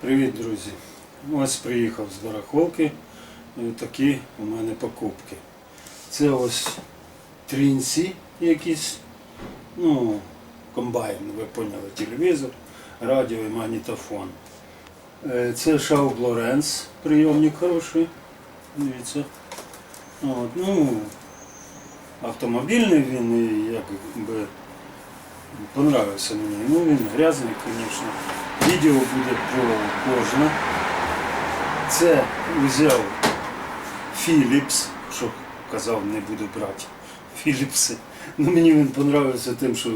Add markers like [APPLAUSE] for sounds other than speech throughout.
Привіт, друзі! Ось приїхав з барахолки. І такі у мене покупки. Це ось трінці якісь, ну, комбайн, ви поняли, телевізор, радіо і магнітофон. Е, Це Шауб Лоренц, прийомник хороший. Дивіться. От, ну, автомобільний він і якби понравився мені. Ну він грязний, звісно. Відео буде про кожне. Це взяв Philips, що казав, не буду брати Philips. Ну, мені він понравився тим, що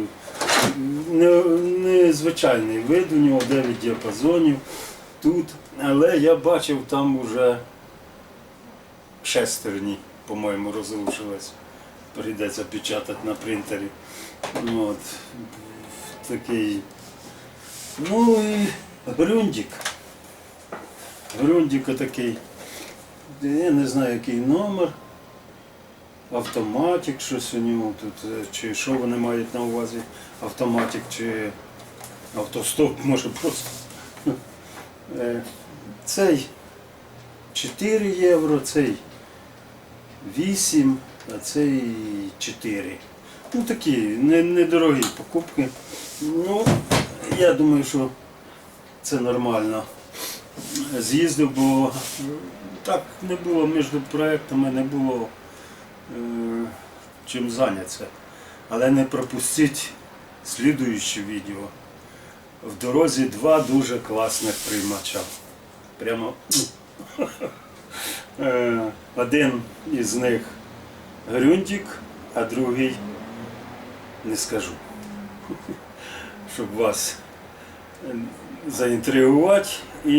не- незвичайний вид у нього 9 діапазонів тут. Але я бачив там уже шестерні, по-моєму, розрушились. Прийдеться печатати на принтері. От, такий. Ну і грундик. Грундик такий. Я не знаю який номер. Автоматик, щось у нього тут, е, чи що вони мають на увазі, автоматик чи автостоп, може просто. Е, Цей 4 євро, цей 8, а цей 4. Ну такі недорогі покупки. Ну, я думаю, що це нормально. З'їздив, бо так не було між проектами, не було е, чим зайнятися. Але не пропустіть слідуюче відео. В дорозі два дуже класних приймача. Прямо ну, [LAUGHS] е, один із них Грюндік, а другий не скажу. [LAUGHS] Щоб вас е, заінтригувати і,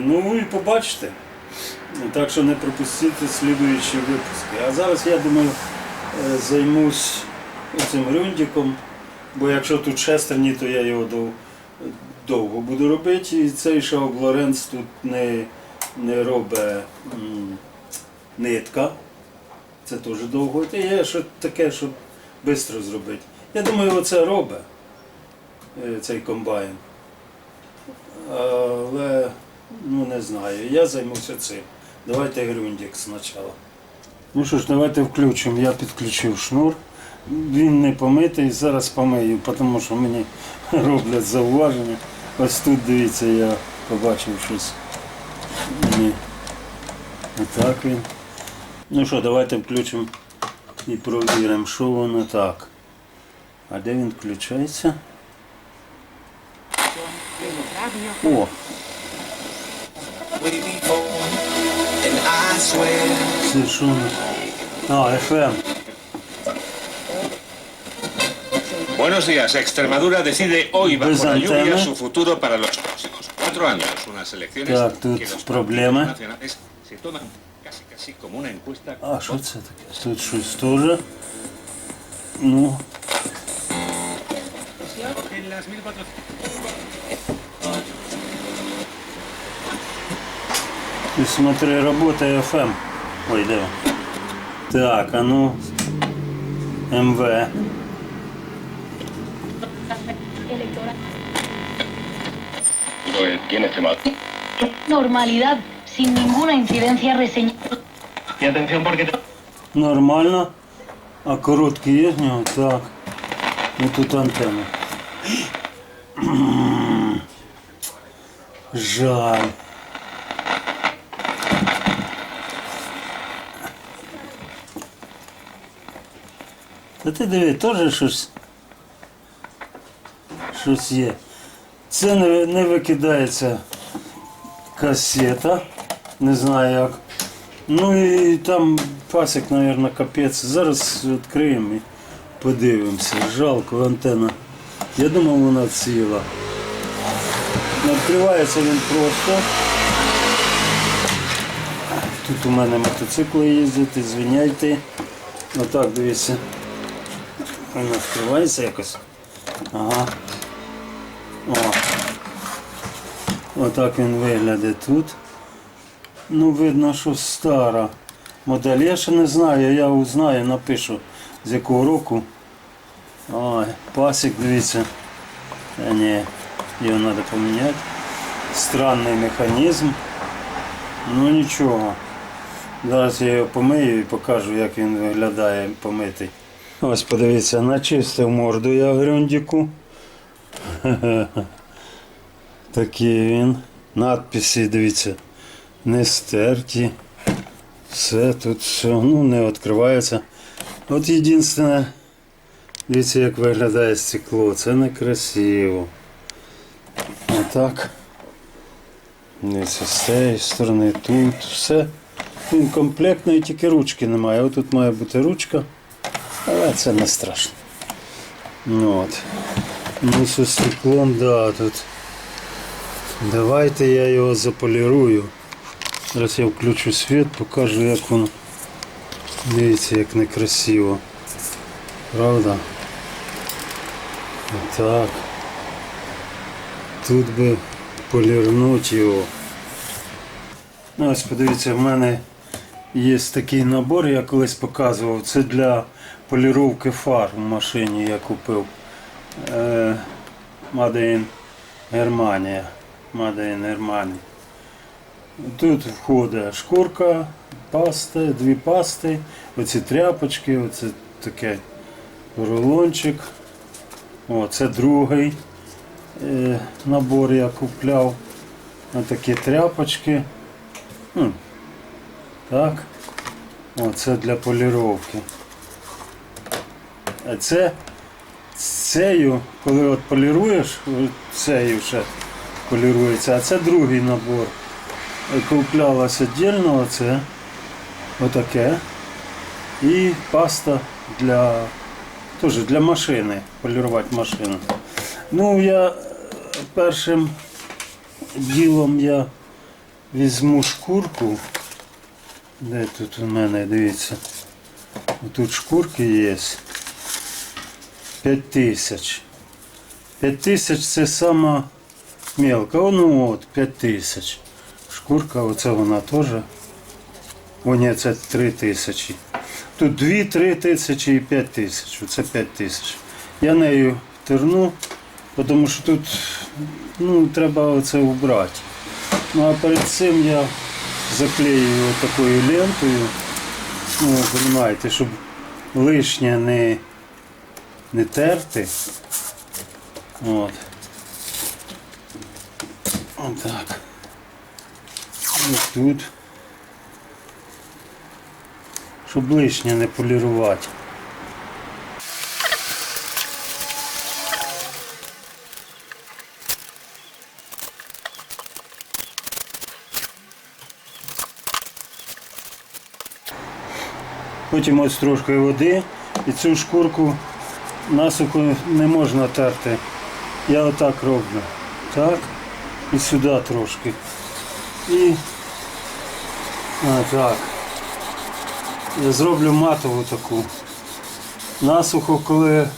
ну, і побачите. Так що не пропустіть слідуючі випуски. А зараз я думаю е, займусь цим грюндиком, бо якщо тут шестерні, то я його дов- довго буду робити. І цей Шауб Лоренц тут не, не робить нитка. Це теж довго. Та є що таке, щоб швидко зробити. Я думаю, оце робить е, цей комбайн. Але ну не знаю. Я займуся цим. Давайте грундик спочатку. Ну що ж, давайте включимо. Я підключив шнур. Він не помитий, зараз помию, тому що мені [LAUGHS] роблять зауваження. Ось тут дивіться, я побачив щось. Мені отак він. Ну що, давайте включимо і провіримо, що воно так. А де він включається? О, And I swear це що? воно? А, FM. Buenos días. Extremadura decide hoy bajo la lluvia Presentame. su futuro para los próximos cuatro años. Unas elecciones Так, тут que los проблема. partidos nacionales se toman casi casi como una encuesta. А що це таке? Тут щось теж. Ну, En las 1400 Ты смотри, работает FM. Ой, да. Так, а ну. МВ. Normalidad, sin ninguna incidencia reseñada. Y atención porque Нормально. А короткий є в нього? Так. Ну тут антенна. [CLEARS THROAT] Жаль. Та ти диви, теж щось. Щось є. Це не, не викидається касета. Не знаю як. Ну і там пасік, мабуть, капець. Зараз відкриємо і подивимося. Жалко, антенна. Я думав, вона ціла. Відкривається він просто. Тут у мене мотоцикли їздять, звиняйте. Отак, дивіться. Він відкривається якось. Ага. О. Отак він виглядає тут. Ну, видно, що стара модель. Я ще не знаю, я узнаю, напишу з якого року. Ой, пасік, дивіться. Та ні, його треба поміняти. Странний механізм. Ну нічого. Зараз я його помию і покажу, як він виглядає помитий. Ось подивіться, начистив морду я грюндіку. [LAUGHS] Такий він. Надписи, дивіться, не стерті. Все тут все ну, не відкривається. От єдине, дивіться, як виглядає стекло. Це некрасиво. Отак. Дивіться, з цієї сторони тут все. Він комплектний, тільки ручки немає. Ось тут має бути ручка, але це не страшно. Ну, от. Ну, зі стеклом, да, тут. Давайте я його заполірую. Зараз я включу світ, покажу, як воно. Дивіться, як некрасиво. Правда? Отак. Тут би полірнути його. Ну, ось подивіться, в мене є такий набор, я колись показував. Це для поліровки фар в машині я купив. Е, Made in Германія. Made Германія. Тут входить шкурка, паста, дві пасти, оці тряпочки, оце таке рулончик. О, це другий е, набор я купляв. Ось такі тряпочки. М, Так. О, це для поліровки. А це цею, коли от поліруєш, цею ще полірується, а це другий набор. Куплялось віддільно оце, отаке. І паста для, теж для машини, полірувати машину. Ну, я е, першим ділом я візьму шкурку. Де тут у мене, дивіться. Тут шкурки є. 5 тисяч. 5 тисяч це сама мелка. О, Ну от, 5 тисяч. Шкурка, оце вона теж. О, ні, це 3 тисячі. Тут 2, 3 тисячі і 5 тисяч. Оце 5 тисяч. Я нею терну, тому що тут ну, треба оце убрати. Ну а перед цим я заклею такою лентою. Ну, розумієте, щоб лишнє не, не терти. От. Отак. Ось тут. Щоб лишнє не полірувати. Потім ось трошки води і цю шкурку насухо не можна терти. Я отак роблю. Так. І сюди трошки. І так. Я зроблю матову таку. Насухо, коли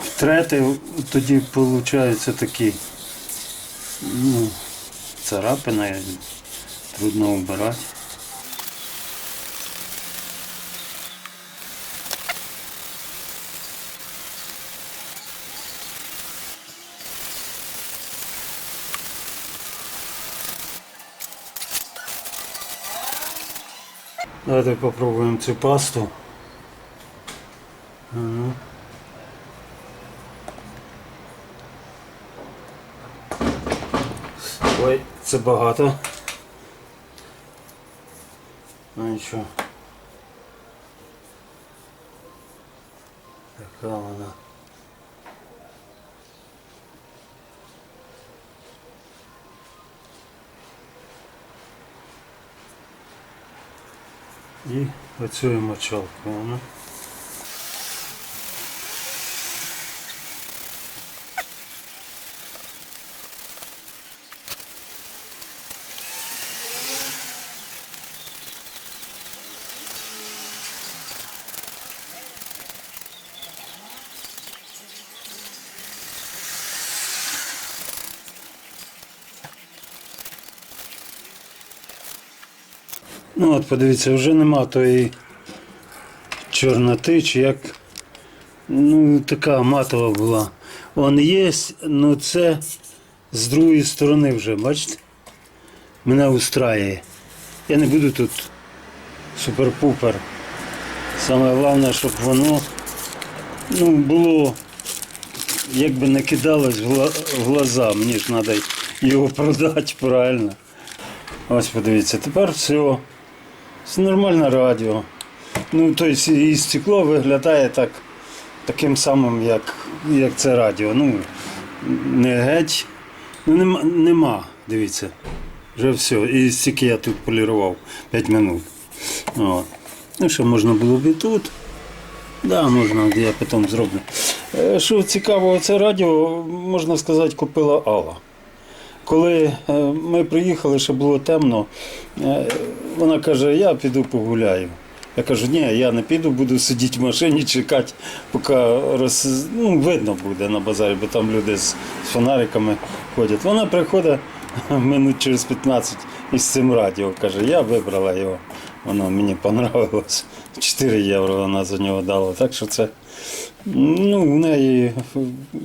втрети, тоді виходить такі ну, царапина, трудно обирати. Давайте попробуємо цю пасту. Ну. Ой, це багато. Ну нічого. Така вона. І оцю мочалку. Ну. Ну от подивіться, вже нема тої чорноти, чи як ну, така матова була. Он є, ну це з другої сторони вже, бачите? Мене устраює. Я не буду тут супер-пупер. Саме головне, щоб воно ну, було, якби не кидалось в глаза. Мені ж треба його продати правильно. Ось подивіться, тепер все. Це нормальне радіо. Ну, тобто і стекло виглядає так, таким самим, як, як це радіо. Ну, не геть. Ну, нема, нема, дивіться. Вже все. І стільки я тут полірував 5 минут. От. Ну, що можна було б і тут. Да, можна, я потім зроблю. Е, Що цікаво, це радіо, можна сказати, купила Алла. Коли е, ми приїхали, ще було темно, е, вона каже, я піду погуляю. Я кажу, ні, я не піду, буду сидіти в машині, чекати, поки роз... ну, видно буде на базарі, бо там люди з, фонариками ходять. Вона приходить [LAUGHS] минут через 15 із цим радіо. Каже, я вибрала його. Воно мені понравилось. 4 євро вона за нього дала. Так що це ну, в неї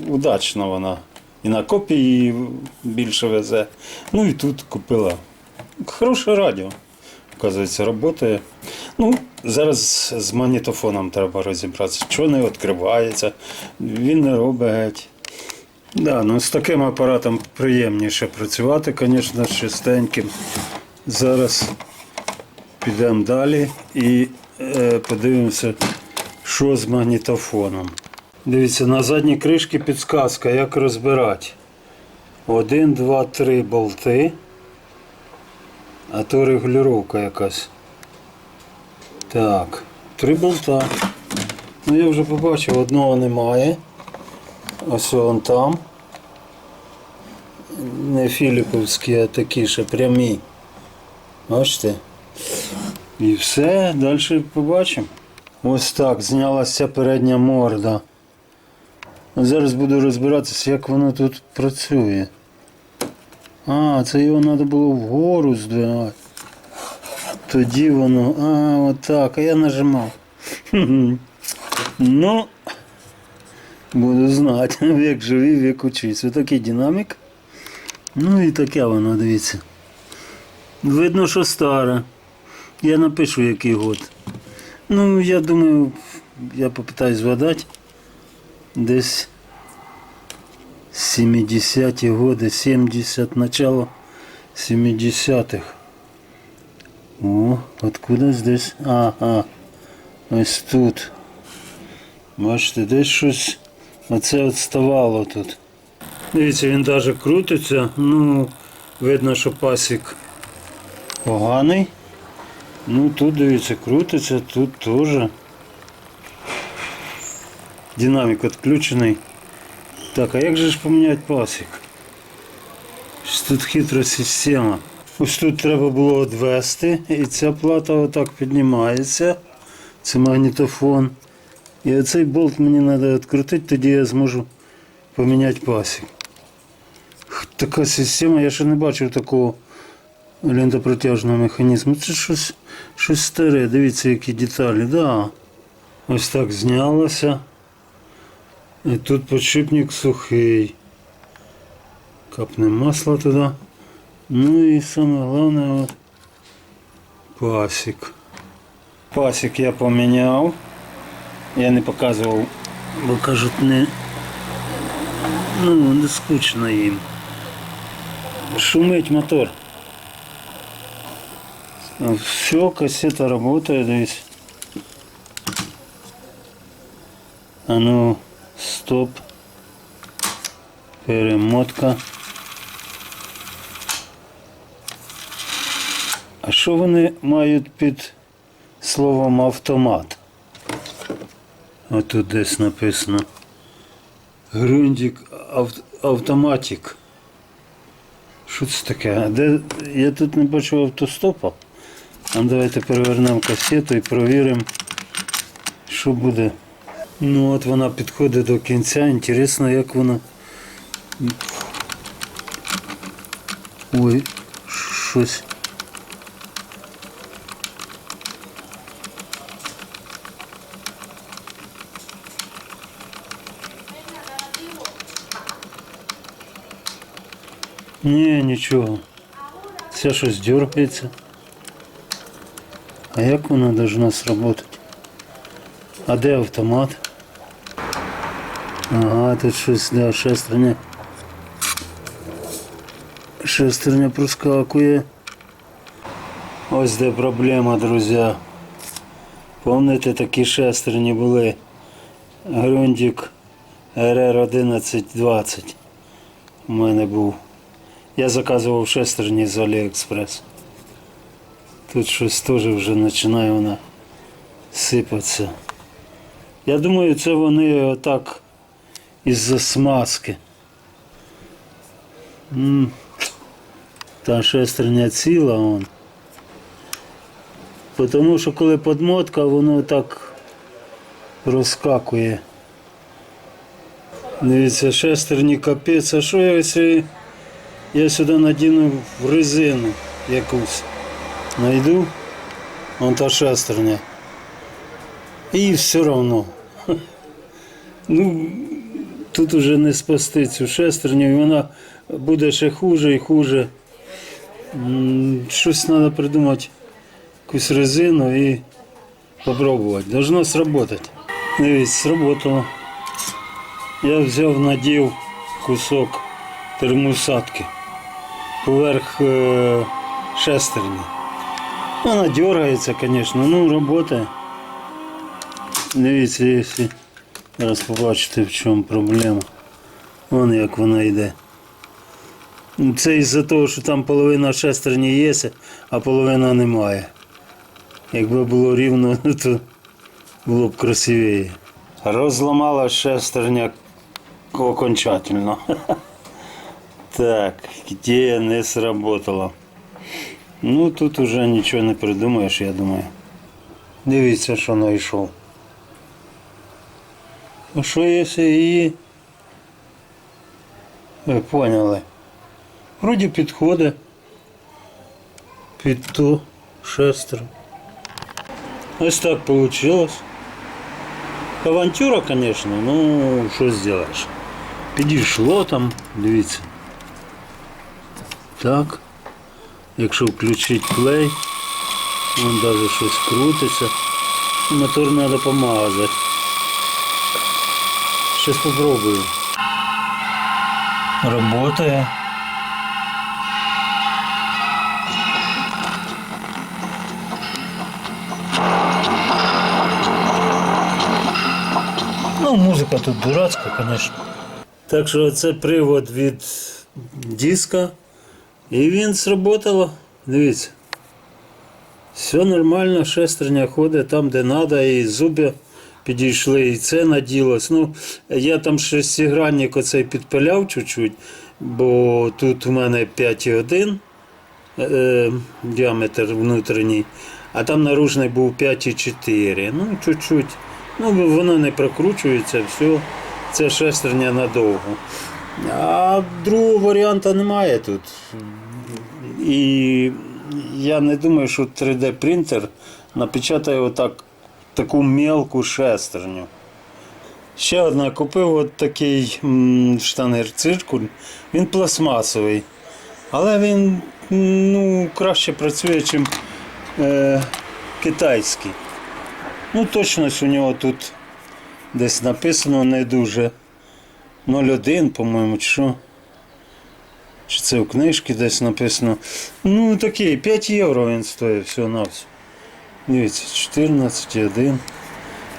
удачно вона. І на копії більше везе. Ну і тут купила. Хороше радіо. Оказується, працює. Ну, зараз з магнітофоном треба розібратися. Що не відкривається, він не робить геть. Да, ну з таким апаратом приємніше працювати, звісно, з чистеньким. Зараз підемо далі і е, подивимося, що з магнітофоном. Дивіться, на задній кришці підсказка, як розбирати. Один, два, три болти. А то регулювання якась. Так, три болта. Ну я вже побачив, одного немає. Ось он там. Не філіповські, а такі ще прямі. Бачите? І все, далі побачимо. Ось так, знялася передня морда. Зараз буду розбиратися, як воно тут працює. А, це його треба було вгору здвигати. Тоді воно. А, отак, а я нажимав. Ну, буду знати, [LAUGHS] як живий, вік учись. Ось такий динамік. Ну і таке воно, дивіться. Видно, що старе. Я напишу, який год. Ну, я думаю, я попитаюсь згадати. Десь 70-ті годи, 70, начало 70-х. О, откуда здесь? Ага. Ось тут. Бачите, десь щось оце відставало тут. Дивіться, він навіть крутиться. Ну, видно, що пасік поганий. Ну тут дивіться, крутиться, тут теж. Динамік відключений. Так, а як же ж поміняти пасік? Щось Тут хитра система. Ось тут треба було відвести, і ця плата отак піднімається. Це магнітофон. І оцей болт мені треба відкрутити, тоді я зможу поміняти пасік. Така система, я ще не бачив такого лентопротяжного механізму. Це щось, щось старе, дивіться, які деталі. Да. Ось так знялося. І тут подшипник сухий. Капне масло туди. Ну і саме головне от пасік. Пасік я поміняв. Я не показував, бо кажуть, не, ну, не скучно їм. Шумить мотор. Все, кассета работает здесь. А ну, стоп. Перемотка. А що вони мають під словом автомат? Отут десь написано. Грундик ав- автоматик. Що це таке? А де? Я тут не бачу автостопа. А давайте перевернемо касету і провіримо, що буде. Ну от вона підходить до кінця. Інтересно, як вона. Ой, щось. Ні, нічого. Це щось дергається. А як вона должна сработати? А де автомат? Ага, тут щось, да, шестерня. Шестерня проскакує. Ось де проблема, друзі. Помните, такі шестерні були. Грундік РР 1120 у мене був. Я заказував шестерні з Аліекспрес. Тут щось теж вже починає вона сипатися. Я думаю, це вони отак із-за смазки. М, Та шестерня ціла он. Тому що коли подмотка, воно так розскакує. Дивіться, шестерні капець, а що якщо я сюди надіну в резину якусь? Найду, вон та шестерня. І все одно. [LAUGHS] Ну, тут уже не спасти цю шестерню, і вона буде ще хуже і хуже. Щось треба придумати, якусь резину і попробувати. Должно сработати. Дивіться, сработало. Я взяв, надів кусок термосадки поверх е, шестерні. Вона дергається, звісно, ну робота. Дивіться, якщо зараз побачите в чому проблема. Вон як вона йде. Це із-за того, що там половина шестерні є, а половина немає. Якби було рівно, [LAUGHS] то було б красивіше. Розламала шестерня окончательно. [LAUGHS] Так, где не сработало. Ну тут уже нічого не придумаєш, я думаю. Дивіться, що знайшов. А що якщо її? Ви поняли. Вроді підходить під ту шестерню. Ось так вийшло. Авантюра, конечно, ну що зробиш. Підійшло там, дивіться. Так. Якщо включити плей, вон навіть щось крутиться. Мотор треба помазати. Сейчас попробую. Работає. Ну, музика тут дурацька, звісно. Так що це привод від диска. І він сработало. Дивіться. Все нормально, шестерня ходить там, де треба, і зуби підійшли, і це наділось. Ну, я там шестигранник оцей підпиляв чуть-чуть, бо тут у мене 5,1 е, діаметр внутрішній, а там наружний був 5,4. Ну, чуть-чуть. Ну, воно не прокручується, все. Це шестерня надовго. А другого варіанту немає тут. І я не думаю, що 3D принтер напечатає отак таку мелку шестерню. Ще одна купив от такий м, штанер циркуль. Він пластмасовий. Але він ну, краще працює, ніж е, китайський. Ну, точність у нього тут десь написано не дуже. 0,1, по-моєму, чи що. Чи це в книжці десь написано. Ну такий, 5 євро він стоїть всього на все. Дивіться, 14,1.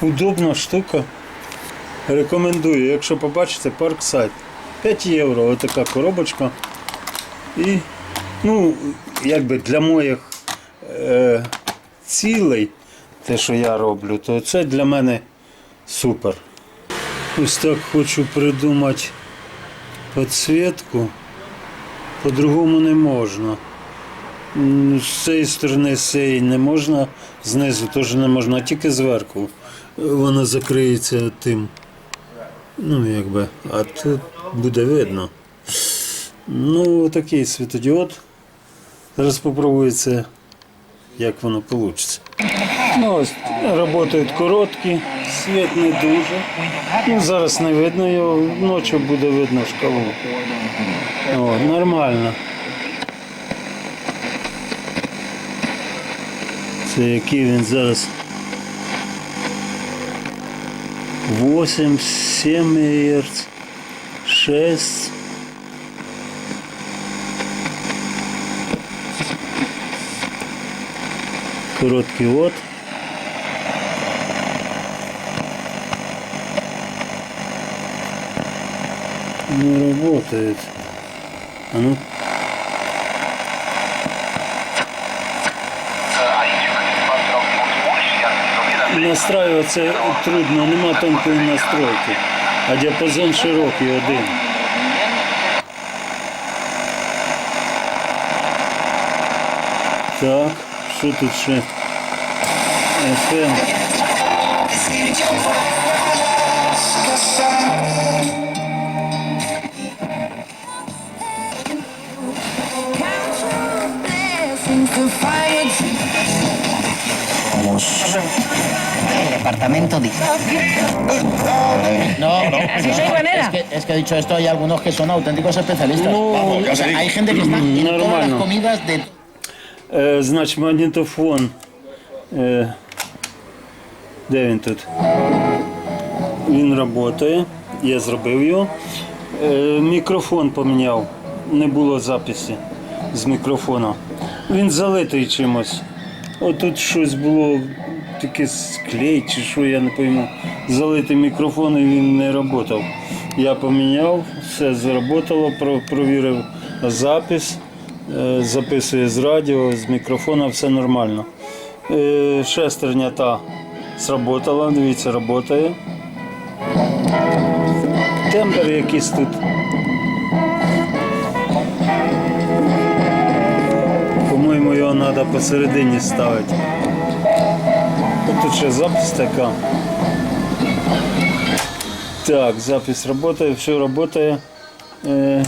Удобна штука. Рекомендую, якщо побачите парк сайт. 5 євро, отака коробочка. І ну, якби для моїх е, цілей, те, що я роблю, то це для мене супер. Ось так хочу придумати підсвітку. По-другому не можна. З цієї сторони з цієї не можна, знизу теж не можна, а тільки зверху. Вона закриється тим. Ну, якби, а тут буде видно. Ну, такий світодіод. Зараз спробую це, як воно вийде. Ну, ось, працюють короткі, світ не дуже. Ну, зараз не видно його, ночі буде видно шкалу. О, нормально. Це який він зараз? 8, 7 Гц, 6. Короткий от. Не работает. А ну. Настраиваться трудно, нема тонкої настройки. А діапазон широкий один. Так, що тут ще? FM. Departamento de... No, no, Así no hay manera. Es que, es que dicho esto, hay algunos que son auténticos especialistas. No, Vamos, o sea, hay gente que está en todas Normal, las comidas de Е, значить, магнітофон. Е, де він тут? Він працює. Я зробив його. Е, мікрофон поміняв. Не було записі з мікрофона. Він залитий чимось. Отут щось було таке склей чи що, я не пойму. Залитий мікрофон і він не працював. Я поміняв, все заработало, провірив запис. Е, записує з радіо, з мікрофона, все нормально. Е, Шестерня та сработала, дивіться, працює. Тембр якийсь тут. По-моєму, його треба посередині ставити. Тут ще запись така. Так, запись працює, все. Е,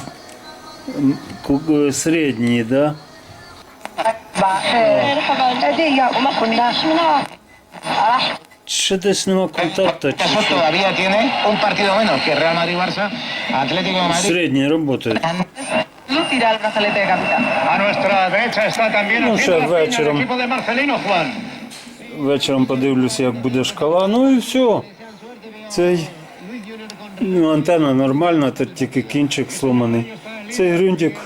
ку- е, Середній, да? Ще десь нема контакту. sé, la piña el вечером. Вечором подивлюся, як буде шкала. Ну і все. Цей ну, антенна нормальна, тут тільки кінчик сломаний. Цей грунтик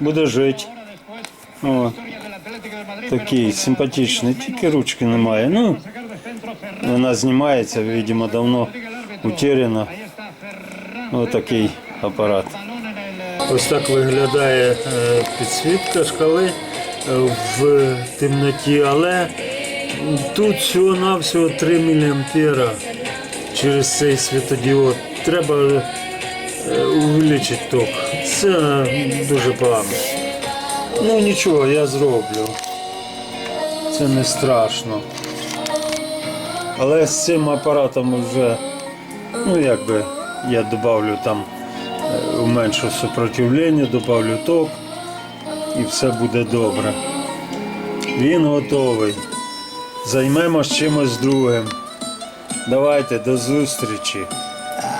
буде жити. О, такий симпатичний, тільки ручки немає. Ну, вона знімається, видимо, давно утеряна. Отакий апарат. Ось так виглядає е, підсвітка шкали е, в темноті, але тут всього-навсього 3 мА через цей світодіод. Треба е, увеличити ток. Це дуже погано. Ну нічого, я зроблю. Це не страшно. Але з цим апаратом вже, ну якби я додавлю там, е, уменшу сопротивлення, додавлю ток і все буде добре. Він готовий. Займемось чимось другим. Давайте до зустрічі.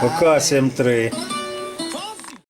Пока 7-3.